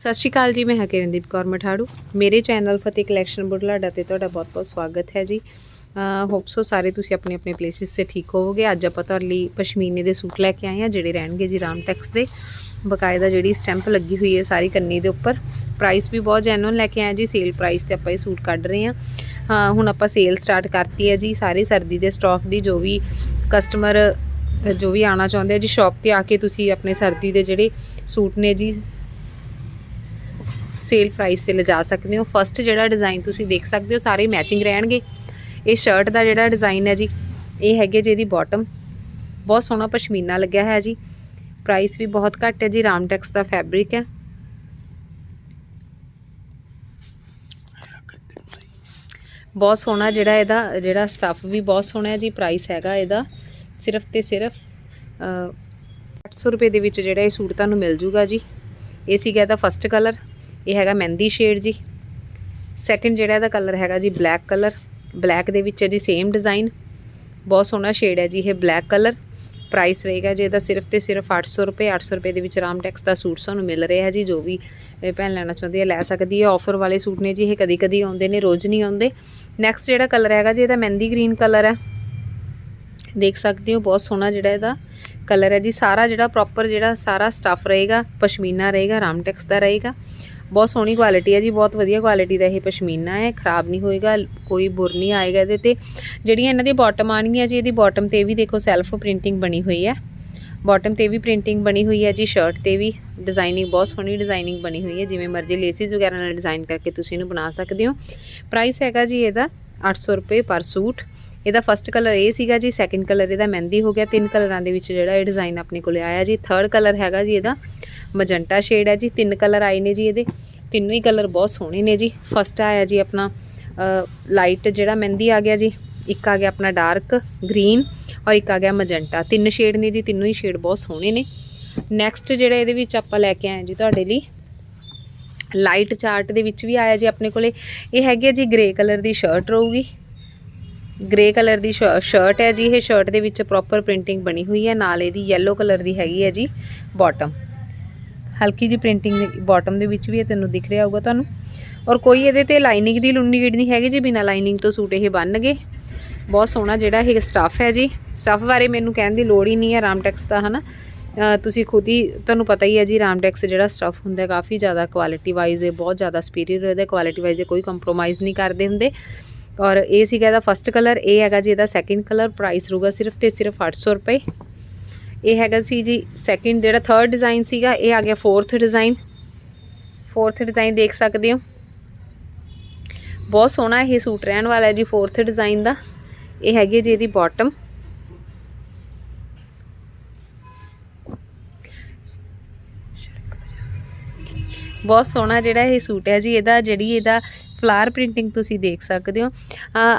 ਸਤਿ ਸ਼੍ਰੀ ਅਕਾਲ ਜੀ, ਮੈਂ ਹਾਂ ਕਿਰਨਦੀਪ ਕੌਰ ਮਠਾੜੂ। ਮੇਰੇ ਚੈਨਲ ਫਤਿਹ ਕਲੈਕਸ਼ਨ ਬੁਢਲਾਡਾ ਤੇ ਤੁਹਾਡਾ ਬਹੁਤ-ਬਹੁਤ ਸਵਾਗਤ ਹੈ ਜੀ। ਹੋਪ ਸੋ ਸਾਰੇ ਤੁਸੀਂ ਆਪਣੇ ਆਪਣੇ ਪਲੇਸਿਸ ਤੇ ਠੀਕ ਹੋਵੋਗੇ। ਅੱਜ ਆਪਾਂ ਤੁਹਾਡੇ ਲਈ ਪਸ਼ਮੀਨੇ ਦੇ ਸੂਟ ਲੈ ਕੇ ਆਏ ਹਾਂ, ਜਿਹੜੇ ਰਹਿਣਗੇ ਜੀ ਰਾਮ ਟੈਕਸ ਦੇ। ਬਕਾਇਦਾ ਜਿਹੜੀ ਸਟੈਂਪ ਲੱਗੀ ਹੋਈ ਹੈ ਸਾਰੀ ਕੰਨੀ ਦੇ ਉੱਪਰ। ਪ੍ਰਾਈਸ ਵੀ ਬਹੁਤ ਜੈਨੂਅਲ ਲੈ ਕੇ ਆਏ ਜੀ ਸੇਲ ਪ੍ਰਾਈਸ ਤੇ ਆਪਾਂ ਇਹ ਸੂਟ ਕੱਢ ਰਹੇ ਹਾਂ। ਹਾਂ ਹੁਣ ਆਪਾਂ ਸੇਲ ਸਟਾਰਟ ਕਰਤੀ ਹੈ ਜੀ, ਸਾਰੇ ਸਰਦੀ ਦੇ ਸਟਾਕ ਦੀ ਜੋ ਵੀ ਕਸਟਮਰ ਜੋ ਵੀ ਆਣਾ ਚਾਹੁੰਦੇ ਆ ਜੀ ਸ਼ਾਪ ਤੇ ਆ ਕੇ ਤੁਸੀਂ ਆਪਣੇ ਸਰਦੀ ਦੇ ਜਿਹੜੇ ਸੂਟ ਨੇ ਜੀ ਸੇਲ ਪ੍ਰਾਈਸ ਤੇ ਲਿਜਾ ਸਕਦੇ ਹੋ। ਫਸਟ ਜਿਹੜਾ ਡਿਜ਼ਾਈਨ ਤੁਸੀਂ ਦੇਖ ਸਕਦੇ ਹੋ ਸਾਰੇ ਮੈਚਿੰਗ ਰਹਿਣਗੇ। ਇਹ ਸ਼ਰਟ ਦਾ ਜਿਹੜਾ ਡਿਜ਼ਾਈਨ ਹੈ ਜੀ ਇਹ ਹੈਗੇ ਜੀ ਇਹਦੀ ਬਾਟਮ ਬਹੁਤ ਸੋਹਣਾ ਪਸ਼ਮੀਨਾ ਲੱਗਿਆ ਹੈ ਜੀ। ਪ੍ਰਾਈਸ ਵੀ ਬਹੁਤ ਘੱਟ ਹੈ ਜੀ ਰਾਮਟੈਕਸ ਦਾ ਫੈਬਰਿਕ ਹੈ। ਬਹੁਤ ਸੋਹਣਾ ਜਿਹੜਾ ਇਹਦਾ ਜਿਹੜਾ ਸਟੱਫ ਵੀ ਬਹੁਤ ਸੋਹਣਾ ਹੈ ਜੀ ਪ੍ਰਾਈਸ ਹੈਗਾ ਇਹਦਾ। ਸਿਰਫ ਤੇ ਸਿਰਫ ਅ, 800 ਰੁਪਏ ਦੇ ਵਿੱਚ ਜਿਹੜਾ ਇਹ ਸੂਟ ਤੁਹਾਨੂੰ ਮਿਲ ਜੂਗਾ ਜੀ। ਇਹ ਸੀਗਾ ਇਹਦਾ ਫਸਟ ਕਲਰ ਇਹ ਹੈਗਾ ਮਹਿੰਦੀ ਸ਼ੇਡ ਜੀ। ਸੈਕੰਡ ਜਿਹੜਾ ਇਹਦਾ ਕਲਰ ਹੈਗਾ ਜੀ ਬਲੈਕ ਕਲਰ ਬਲੈਕ ਦੇ ਵਿੱਚ ਹੈ ਜੀ ਸੇਮ ਡਿਜ਼ਾਈਨ ਬਹੁਤ ਸੋਹਣਾ ਸ਼ੇਡ ਹੈ ਜੀ ਇਹ ਬਲੈਕ ਕਲਰ ਪ੍ਰਾਈਸ ਰਹੇਗਾ ਜੀ ਇਹਦਾ ਸਿਰਫ ਤੇ ਸਿਰਫ 800 ਰੁਪਏ 800 ਰੁਪਏ ਦੇ ਵਿੱਚ ਰਾਮਟੈਕਸ ਦਾ ਸੂਟ ਸਾਨੂੰ ਮਿਲ ਰਿਹਾ ਹੈ ਜੀ, ਜੋ ਵੀ ਇਹ ਭੈਣ ਲੈਣਾ ਚਾਹੁੰਦੀ ਹੈ ਲੈ ਸਕਦੀ ਹੈ। ਆਫਰ ਵਾਲੇ ਸੂਟ ਨੇ ਜੀ ਇਹ ਕਦੀ ਕਦੀ ਆਉਂਦੇ ਨੇ, ਰੋਜ਼ ਨਹੀਂ ਆਉਂਦੇ। ਨੈਕਸਟ ਜਿਹੜਾ ਕਲਰ ਹੈਗਾ ਜੀ ਇਹਦਾ ਮਹਿੰਦੀ ਗ੍ਰੀਨ ਕਲਰ ਹੈ। ਦੇਖ ਸਕਦੇ ਹੋ, ਬਹੁਤ ਸੋਹਣਾ ਜਿਹੜਾ ਇਹਦਾ ਕਲਰ ਹੈ ਜੀ। ਸਾਰਾ ਜਿਹੜਾ ਪ੍ਰੋਪਰ ਜਿਹੜਾ ਸਾਰਾ ਸਟੱਫ ਰਹੇਗਾ, ਪਸ਼ਮੀਨਾ ਰਹੇਗਾ ਰਾਮਟੈਕਸ ਦਾ ਰਹੇਗਾ। ਬਹੁਤ ਸੋਹਣੀ ਕੁਆਲਿਟੀ ਹੈ ਜੀ, ਬਹੁਤ ਵਧੀਆ ਕੁਆਲਿਟੀ ਦਾ ਇਹ ਪਸ਼ਮੀਨਾ ਹੈ, ਖਰਾਬ ਨਹੀਂ ਹੋਏਗਾ, ਕੋਈ ਬੁਰ ਨਹੀਂ ਆਏਗਾ ਇਹਦੇ ਤੇ। ਜਿਹੜੀਆਂ ਇਹਨਾਂ ਦੀ ਬਾਟਮ ਆਣਗੀਆਂ ਜੀ, ਇਹਦੀ ਬਾਟਮ ਤੇ ਵੀ ਦੇਖੋ ਸੈਲਫ ਪ੍ਰਿੰਟਿੰਗ ਬਣੀ ਹੋਈ ਹੈ। ਬਾਟਮ ਤੇ ਵੀ ਪ੍ਰਿੰਟਿੰਗ ਬਣੀ ਹੋਈ ਹੈ ਜੀ ਸ਼ਰਟ ਤੇ ਵੀ ਡਿਜ਼ਾਈਨਿੰਗ ਬਹੁਤ ਸੋਹਣੀ ਡਿਜ਼ਾਈਨਿੰਗ ਬਣੀ ਹੋਈ ਹੈ। ਜਿਵੇਂ ਮਰਜ਼ੀ ਲੇਸਿਸ ਵਗੈਰਾ ਨਾਲ ਡਿਜ਼ਾਈਨ ਕਰਕੇ ਤੁਸੀਂ ਇਹਨੂੰ ਬਣਾ ਸਕਦੇ ਹੋ। ਪ੍ਰਾਈਸ ਹੈਗਾ ਜੀ ਇਹਦਾ 800 ਰੁਪਏ ਪਰ ਸੂਟ। ਇਹਦਾ ਫਸਟ ਕਲਰ ਇਹ ਸੀਗਾ ਜੀ ਸੈਕੰਡ ਕਲਰ ਇਹਦਾ ਮਹਿੰਦੀ ਹੋ ਗਿਆ। ਤਿੰਨ ਕਲਰਾਂ ਦੇ ਵਿੱਚ ਜਿਹੜਾ ਇਹ ਡਿਜ਼ਾਈਨ ਆਪਣੇ ਕੋਲੇ ਆਇਆ ਜੀ। ਥਰਡ ਕਲਰ ਹੈਗਾ ਜੀ ਇਹਦਾ। ਮਜੰਟਾ ਸ਼ੇਡ ਹੈ ਜੀ, ਤਿੰਨ ਕਲਰ ਆਏ ਨੇ ਜੀ ਇਹਦੇ। ਤਿੰਨੋਂ ਹੀ ਕਲਰ ਬਹੁਤ ਸੋਹਣੇ ਨੇ ਜੀ। ਫਸਟ ਆਇਆ ਜੀ ਆਪਣਾ ਲਾਈਟ ਜਿਹੜਾ ਮਹਿੰਦੀ ਆ ਗਿਆ ਜੀ। ਇੱਕ ਆ ਗਿਆ ਆਪਣਾ ਡਾਰਕ ਗ੍ਰੀਨ ਔਰ ਇੱਕ ਆ ਗਿਆ ਮਜੰਟਾ। ਤਿੰਨ ਸ਼ੇਡ ਨੇ ਜੀ, ਤਿੰਨੋਂ ਹੀ ਸ਼ੇਡ ਬਹੁਤ ਸੋਹਣੇ ਨੇ। ਨੈਕਸਟ ਜਿਹੜਾ ਇਹਦੇ ਵਿੱਚ ਆਪਾਂ ਲੈ ਕੇ ਆਏ ਜੀ ਤੁਹਾਡੇ ਲਈ ਲਾਈਟ ਚਾਰਟ ਦੇ ਵਿੱਚ ਵੀ ਆਇਆ ਜੀ ਆਪਣੇ ਕੋਲੇ। ਇਹ ਹੈਗੀ ਹੈ ਜੀ ਗ੍ਰੇ ਕਲਰ ਦੀ ਸ਼ਰਟ ਰਹੂਗੀ। ਗ੍ਰੇ ਕਲਰ ਦੀ ਸ਼ਰਟ ਹੈ ਜੀ, ਇਹ ਸ਼ਰਟ ਦੇ ਵਿੱਚ ਪ੍ਰੋਪਰ ਪ੍ਰਿੰਟਿੰਗ ਬਣੀ ਹੋਈ ਹੈ। ਨਾਲ ਇਹਦੀ ਯੈਲੋ ਕਲਰ ਦੀ ਹੈਗੀ ਹੈ ਜੀ ਬਾਟਮ ਹਲਕੀ ਜੀ ਪ੍ਰਿੰਟਿੰਗ ਬਾਟਮ ਦੇ ਵਿੱਚ ਵੀ ਇਹ ਤੈਨੂੰ ਦਿਖ ਰਿਹਾ ਹੋਊਗਾ ਤੁਹਾਨੂੰ। ਔਰ ਕੋਈ ਇਹਦੇ ਤੇ ਲਾਈਨਿੰਗ ਦੀ ਲੁੰਨੀ ਨੀਡ ਨਹੀਂ ਹੈਗੀ ਜੀ ਬਿਨਾ ਲਾਈਨਿੰਗ ਤੋਂ ਸੂਟ ਇਹ ਬੰਨਗੇ ਬਹੁਤ ਸੋਹਣਾ ਜਿਹੜਾ ਇਹ ਸਟੱਫ ਹੈ ਜੀ। ਸਟੱਫ ਬਾਰੇ ਮੈਨੂੰ ਕਹਿਣ ਦੀ ਲੋੜ ਹੀ ਨਹੀਂ ਹੈ ਰਾਮਟੈਕਸ ਦਾ ਹਨਾ? ਅ, ਤੁਸੀਂ ਖੁਦ ਹੀ ਤੁਹਾਨੂੰ ਪਤਾ ਹੀ ਹੈ ਜੀ ਰਾਮਟੈਕਸ ਜਿਹੜਾ ਸਟੱਫ ਹੁੰਦਾ ਕਾਫੀ ਜ਼ਿਆਦਾ ਕੁਆਲਿਟੀ ਵਾਈਜ਼ ਇਹ ਬਹੁਤ ਜ਼ਿਆਦਾ ਸੁਪੀਰੀਅਰ ਇਹਦਾ ਕੁਆਲਿਟੀ ਵਾਈਜ਼ ਇਹ ਕੋਈ ਕੰਪਰੋਮਾਈਜ਼ ਨਹੀਂ ਕਰਦੇ ਹੁੰਦੇ। ਔਰ ਇਹ ਸੀਗਾ ਇਹਦਾ ਫਸਟ ਕਲਰ ਇਹ ਹੈਗਾ ਜੀ ਇਹਦਾ ਸੈਕਿੰਡ ਕਲਰ ਪ੍ਰਾਈਸ ਰਹੂਗਾ ਸਿਰਫ ਤੇ ਸਿਰਫ 800 ਰੁਪਏ। ਇਹ ਹੈਗਾ ਸੀ ਜੀ ਸੈਕਿੰਡ ਜਿਹੜਾ ਥਰਡ ਡਿਜ਼ਾਈਨ ਸੀਗਾ, ਇਹ ਆ ਗਿਆ ਫੋਰਥ ਡਿਜ਼ਾਈਨ ਫੋਰਥ ਡਿਜ਼ਾਈਨ ਦੇਖ ਸਕਦੇ ਹੋ। ਬਹੁਤ ਸੋਹਣਾ ਇਹ ਸੂਟ ਰਹਿਣ ਵਾਲਾ ਹੈ ਜੀ ਫੋਰਥ ਡਿਜ਼ਾਈਨ ਦਾ। ਇਹ ਹੈਗੀ ਹੈ ਜੀ ਇਹਦੀ ਬਾਟਮ ਬਹੁਤ ਸੋਹਣਾ ਜਿਹੜਾ ਇਹ ਸੂਟ ਹੈ ਜੀ, ਇਹਦਾ ਜਿਹੜੀ ਇਹਦਾ ਫਲਾਰ ਪ੍ਰਿੰਟਿੰਗ ਤੁਸੀਂ ਦੇਖ ਸਕਦੇ ਹੋ।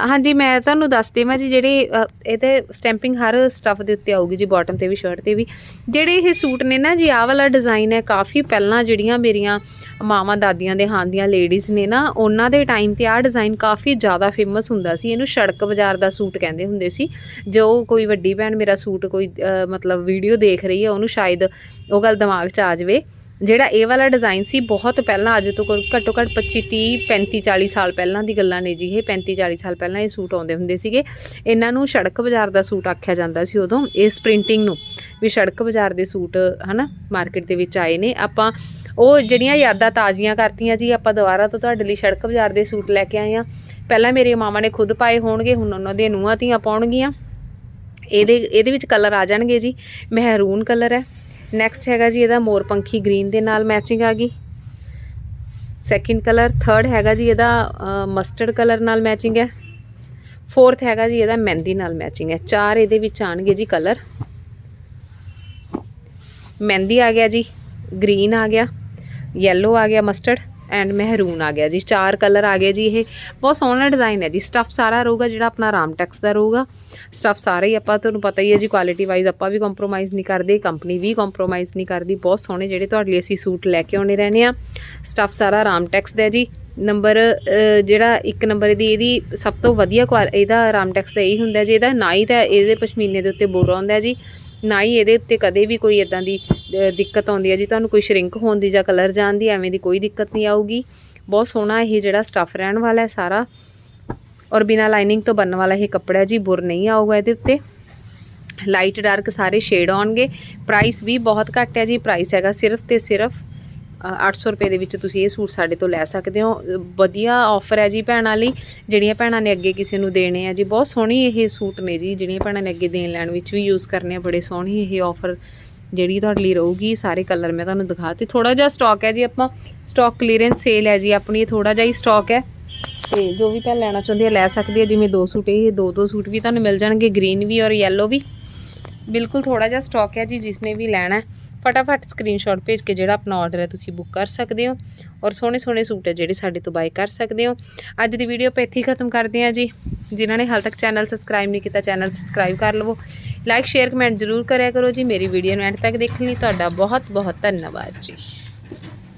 ਹਾਂਜੀ, ਮੈਂ ਤੁਹਾਨੂੰ ਦੱਸ ਦੇਵਾਂ ਜੀ, ਜਿਹੜੇ, ਅਹ ਇਹਦੇ ਸਟੈਂਪਿੰਗ ਹਰ ਸਟੱਫ ਦੇ ਉੱਤੇ ਆਊਗੀ ਜੀ ਬਾਟਮ ਤੇ ਵੀ ਸ਼ਰਟ ਤੇ ਵੀ। ਜਿਹੜੇ ਇਹ ਸੂਟ ਨੇ ਨਾ ਜੀ, ਆਹ ਵਾਲਾ ਡਿਜ਼ਾਈਨ ਹੈ, ਕਾਫੀ ਪਹਿਲਾਂ ਜਿਹੜੀਆਂ ਮੇਰੀਆਂ ਮਾਵਾਂ ਦਾਦੀਆਂ ਦੇ ਹਾਂ ਦੀਆਂ ਲੇਡੀਜ਼ ਨੇ ਨਾ, ਉਹਨਾਂ ਦੇ ਟਾਈਮ ਤੇ ਆਹ ਡਿਜ਼ਾਈਨ ਕਾਫੀ ਜ਼ਿਆਦਾ ਫੇਮਸ ਹੁੰਦਾ ਸੀ। ਇਹਨੂੰ ਸੜਕ ਬਾਜ਼ਾਰ ਦਾ ਸੂਟ ਕਹਿੰਦੇ ਹੁੰਦੇ ਸੀ। ਜੋ ਕੋਈ ਵੱਡੀ ਭੈਣ ਮੇਰਾ ਸੂਟ ਕੋਈ ਮਤਲਬ ਵੀਡੀਓ ਦੇਖ ਰਹੀ ਹੈ, ਉਹਨੂੰ ਸ਼ਾਇਦ ਉਹ ਗੱਲ ਦਿਮਾਗ 'ਚ ਆ ਜਾਵੇ। ਜਿਹੜਾ ਇਹ ਵਾਲਾ ਡਿਜ਼ਾਈਨ ਸੀ, ਬਹੁਤ ਪਹਿਲਾਂ, ਅੱਜ ਤੋਂ ਘੱਟੋ ਘੱਟ 25 30 35 40 ਸਾਲ ਪਹਿਲਾਂ ਦੀ ਗੱਲਾਂ ਨੇ ਜੀ ਇਹ 35 40 ਸਾਲ ਪਹਿਲਾਂ ਇਹ ਸੂਟ ਆਉਂਦੇ ਹੁੰਦੇ ਸੀਗੇ। ਇਹਨਾਂ ਨੂੰ ਸੜਕ ਬਾਜ਼ਾਰ ਦਾ ਸੂਟ ਆਖਿਆ ਜਾਂਦਾ ਸੀ ਉਦੋਂ, ਇਸ ਪ੍ਰਿੰਟਿੰਗ ਨੂੰ, ਵੀ ਸੜਕ ਬਾਜ਼ਾਰ ਦੇ ਸੂਟ, ਹਨਾ ਮਾਰਕੀਟ ਦੇ ਵਿੱਚ ਆਏ ਨੇ। ਆਪਾਂ ਉਹ ਜਿਹੜੀਆਂ ਯਾਦਾਂ ਤਾਜ਼ੀਆਂ ਕਰਤੀਆਂ ਜੀ, ਆਪਾਂ ਦੁਬਾਰਾ ਤੋਂ ਤੁਹਾਡੇ ਲਈ ਸੜਕ ਬਾਜ਼ਾਰ ਦੇ ਸੂਟ ਲੈ ਕੇ ਆਏ ਆ ਪਹਿਲਾਂ ਮੇਰੇ ਮਾਮਾ ਨੇ ਖੁਦ ਪਾਏ ਹੋਣਗੇ, ਹੁਣ ਉਹਨਾਂ ਦੀਆਂ ਨੂੰਹਾਂ ਧੀਆਂ ਪਾਉਣਗੀਆਂ। ਇਹਦੇ ਇਹਦੇ ਵਿੱਚ ਕਲਰ ਆ ਜਾਣਗੇ ਜੀ। ਮਹਿਰੂਨ ਕਲਰ ਹੈ। ਨੈਕਸਟ ਹੈਗਾ ਜੀ ਇਹਦਾ ਮੋਰ ਪੰਖੀ ਗ੍ਰੀਨ ਦੇ ਨਾਲ ਮੈਚਿੰਗ ਆ ਗਈ। ਸੈਕਿੰਡ ਕਲਰ ਥਰਡ ਹੈਗਾ ਜੀ ਇਹਦਾ ਮਸਟਰਡ ਕਲਰ ਨਾਲ ਮੈਚਿੰਗ ਹੈ। ਫੋਰਥ ਹੈਗਾ ਜੀ ਇਹਦਾ ਮਹਿੰਦੀ ਨਾਲ ਮੈਚਿੰਗ ਹੈ। ਚਾਰ ਇਹਦੇ ਵਿੱਚ ਆਣਗੇ ਜੀ ਕਲਰ ਮਹਿੰਦੀ ਆ ਗਿਆ ਜੀ ਗ੍ਰੀਨ ਆ ਗਿਆ ਯੈਲੋ ਆ ਗਿਆ ਮਸਟਰਡ ਐਂਡ ਮਹਿਰੂਨ ਆ ਗਿਆ ਜੀ, ਚਾਰ ਕਲਰ ਆ ਗਿਆ ਜੀ ਇਹ। ਬਹੁਤ ਸੋਹਣਾ ਡਿਜ਼ਾਈਨ ਹੈ ਜੀ। ਸਟੱਫ ਸਾਰਾ ਰਹੂਗਾ ਜਿਹੜਾ ਆਪਣਾ ਰਾਮਟੈਕਸ ਦਾ ਰਹੂਗਾ। ਸਟੱਫ ਸਾਰਾ ਹੀ ਆਪਾਂ, ਤੁਹਾਨੂੰ ਪਤਾ ਹੀ ਹੈ ਜੀ ਕੁਆਲਿਟੀ ਵਾਈਜ਼ ਆਪਾਂ ਵੀ ਕੰਪਰੋਮਾਈਜ਼ ਨਹੀਂ ਕਰਦੇ ਕੰਪਨੀ ਵੀ ਕੰਪਰੋਮਾਈਜ਼ ਨਹੀਂ ਕਰਦੀ। ਬਹੁਤ ਸੋਹਣੇ ਜਿਹੜੇ ਤੁਹਾਡੇ ਲਈ ਅਸੀਂ ਸੂਟ ਲੈ ਕੇ ਆਉਣੇ ਰਹਿਣੇ ਆ ਸਟੱਫ ਸਾਰਾ ਰਾਮਟੈਕਸ ਦਾ ਜੀ। ਨੰਬਰ ਜਿਹੜਾ ਇੱਕ ਨੰਬਰ ਦੀ ਇਹਦੀ ਸਭ ਤੋਂ ਵਧੀਆ ਕੁਆਲ ਇਹਦਾ ਰਾਮਟੈਕਸ ਦਾ ਇਹੀ ਹੁੰਦਾ ਜੀ। ਇਹਦਾ ਨਾ ਹੀ ਤਾਂ ਇਹਦੇ ਪਸ਼ਮੀਨੇ ਦੇ ਉੱਤੇ ਬੋਰਾ ਹੁੰਦਾ ਜੀ। ਨਾ ਹੀ ਇਹਦੇ ਉੱਤੇ ਕਦੇ ਵੀ ਕੋਈ ਇਦਾਂ ਦੀ ਦਿੱਕਤ ਆਉਂਦੀ ਹੈ ਜੀ ਤੁਹਾਨੂੰ ਕੋਈ ਸ਼ਰਿੰਕ ਹੋਣ ਦੀ ਜਾਂ ਕਲਰ ਜਾਣ ਦੀ ਐਵੇਂ ਦੀ ਕੋਈ ਦਿੱਕਤ ਨਹੀਂ ਆਊਗੀ। ਬਹੁਤ ਸੋਹਣਾ ਇਹ ਜਿਹੜਾ ਸਟੱਫ ਰਹਿਣ ਵਾਲਾ ਹੈ ਸਾਰਾ। ਔਰ ਬਿਨਾ ਲਾਈਨਿੰਗ ਤੋਂ ਬਣਨ ਵਾਲਾ ਇਹ ਕੱਪੜਾ ਜੀ ਬੁਰ ਨਹੀਂ ਆਊਗਾ ਇਹਦੇ ਉੱਤੇ। ਲਾਈਟ ਡਾਰਕ ਸਾਰੇ ਸ਼ੇਡ ਆਉਣਗੇ। ਪ੍ਰਾਈਸ ਵੀ ਬਹੁਤ ਘੱਟ ਹੈ ਜੀ ਪ੍ਰਾਈਸ ਹੈਗਾ ਸਿਰਫ ਤੇ ਸਿਰਫ ਅ, 800 ਰੁਪਏ ਦੇ ਵਿੱਚ ਤੁਸੀਂ ਇਹ ਸੂਟ ਸਾਡੇ ਤੋਂ ਲੈ ਸਕਦੇ ਹੋ। ਵਧੀਆ ਆਫਰ ਹੈ ਜੀ ਭੈਣਾਂ ਲਈ ਜਿਹੜੀਆਂ ਭੈਣਾਂ ਨੇ ਅੱਗੇ ਕਿਸੇ ਨੂੰ ਦੇਣੇ ਆ ਜੀ। ਬਹੁਤ ਸੋਹਣੀ ਇਹ ਸੂਟ ਨੇ ਜੀ ਜਿਹੜੀਆਂ ਭੈਣਾਂ ਨੇ ਅੱਗੇ ਦੇਣ ਲੈਣ ਵਿੱਚ ਵੀ ਯੂਜ਼ ਕਰਨੇ ਆ ਬੜੇ ਸੋਹਣੀ ਇਹ ਆਫਰ ਜਿਹੜੀ ਤੁਹਾਡੇ ਲਈ ਰਹੂਗੀ, ਸਾਰੇ ਕਲਰ ਮੈਂ ਤੁਹਾਨੂੰ ਦਿਖਾਤੀ ਥੋੜਾ ਜਿਹਾ ਸਟਾਕ ਹੈ ਜੀ ਆਪਾਂ। ਸਟਾਕ ਕਲੀਅਰੈਂਸ ਸੇਲ ਹੈ ਜੀ, ਆਪਣੀ ਥੋੜਾ ਜਿਹਾ ਹੀ ਸਟਾਕ ਹੈ। ਤੇ ਜੋ ਵੀ ਭੈਣ ਲੈਣਾ ਚਾਹੁੰਦੀ ਹੈ ਲੈ ਸਕਦੀ ਹੈ ਜਿਵੇਂ ਦੋ ਸੂਟ, ਇਹ ਦੋ ਦੋ ਸੂਟ ਵੀ ਤੁਹਾਨੂੰ ਮਿਲ ਜਾਣਗੇ ਗ੍ਰੀਨ ਵੀ ਔਰ ਯੈਲੋ ਵੀ। ਬਿਲਕੁਲ ਥੋੜਾ ਜਿਹਾ ਸਟਾਕ ਹੈ ਜੀ, ਜਿਸਨੇ ਵੀ ਲੈਣਾ ਫਟਾਫਟ ਸਕਰੀਨਸ਼ਾਟ ਭੇਜ ਕੇ ਜਿਹੜਾ ਆਪਣਾ ਆਰਡਰ ਹੈ ਤੁਸੀਂ ਬੁੱਕ ਕਰ ਸਕਦੇ ਹੋ ਔਰ ਸੋਹਣੇ ਸੋਹਣੇ ਸੂਟ ਹੈ ਜਿਹੜੇ ਸਾਡੇ ਤੋਂ ਬਾਏ ਕਰ ਸਕਦੇ ਹੋ। ਅੱਜ ਦੀ ਵੀਡੀਓ ਆਪਾਂ ਇੱਥੇ ਹੀ ਖਤਮ ਕਰਦੇ ਹਾਂ ਜੀ। ਜਿਨ੍ਹਾਂ ਨੇ ਹਾਲ ਤੱਕ ਚੈਨਲ ਸਬਸਕ੍ਰਾਈਬ ਨਹੀਂ ਕੀਤਾ ਚੈਨਲ ਸਬਸਕ੍ਰਾਈਬ ਕਰ ਲਵੋ। ਲਾਈਕ ਸ਼ੇਅਰ ਕਮੈਂਟ ਜ਼ਰੂਰ ਕਰਿਆ ਕਰੋ ਜੀ। ਮੇਰੀ ਵੀਡੀਓ ਨੂੰ ਐਂਡ ਤੱਕ ਦੇਖਣ ਲਈ ਤੁਹਾਡਾ ਬਹੁਤ ਬਹੁਤ ਧੰਨਵਾਦ ਜੀ।